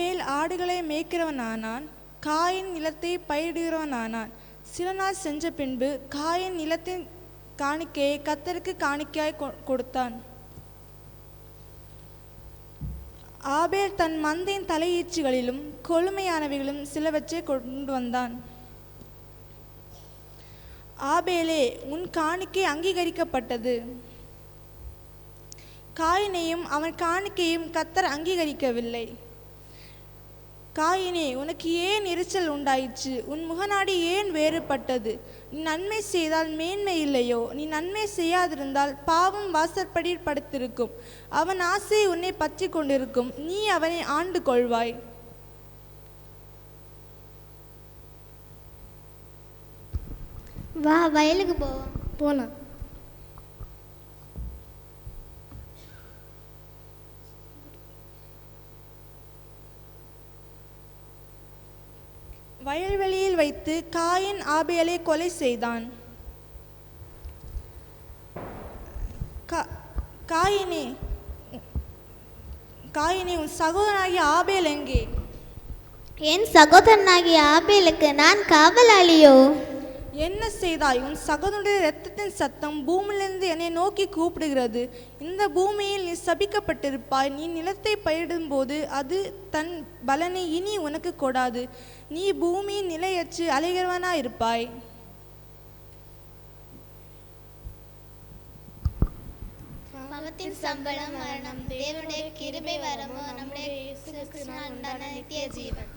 ஆபேல் ஆடுகளை மேய்க்கிறவனானான் காயின் நிலத்தை பயிரிடுகிறவனானான். சில நாள் சென்ற பின்பு காயின் நிலத்தின் காணிக்கையை கத்தருக்கு காணிக்கையாய் கொடுத்தான். ஆபேல் தன் மந்தையின் தலையீச்சுகளிலும் கொழுமையானவைகளும் சிலவற்றை கொண்டு வந்தான். ஆபேலே உன் காணிக்கை அங்கீகரிக்கப்பட்டது. காயினையும் அவன் காணிக்கையும் கத்தர் அங்கீகரிக்கவில்லை. காயினே உனக்கு ஏன் எரிச்சல் உண்டாயிற்று? உன் முகநாடி ஏன் வேறுபட்டது? நீ நன்மை செய்தால் மேன்மை இல்லையோ? நீ நன்மை செய்யாதிருந்தால் பாவம் வாசற்படி படுத்திருக்கும். அவன் ஆசை உன்னை பற்றி கொண்டிருக்கும். நீ அவனை ஆண்டு கொள்வாய். வா வயலுக்கு போவோம் போகலாம் வயல்வெளியில் வைத்து காயின் ஆபேலை கொலை செய்தான். கா- காயினே காயினே உன் சகோதரனாகிய ஆபேல் எங்கே? என் சகோதரனாகிய ஆபேலுக்கு நான் காவலாளியோ? என்ன செய்தாய்? உன் சகோதரனுடைய இரத்தத்தின் சத்தம் பூமியிலிருந்து என்னை நோக்கி கூப்பிடுகிறது. இந்த பூமியில் நீ சபிக்கப்பட்டிருப்பாய். நீ நிலத்தை பயிரிடும்போது அது தன் பலனை இனி உனக்கு கொடாது. நீ பூமியின் நிலையற்று அலைகிறவனாயிருப்பாய். பாவத்தின் சம்பளம் மரணம் தேவனுடைய கிருபை வரமோ நம்முடைய உண்டான நித்திய ஜீவன்.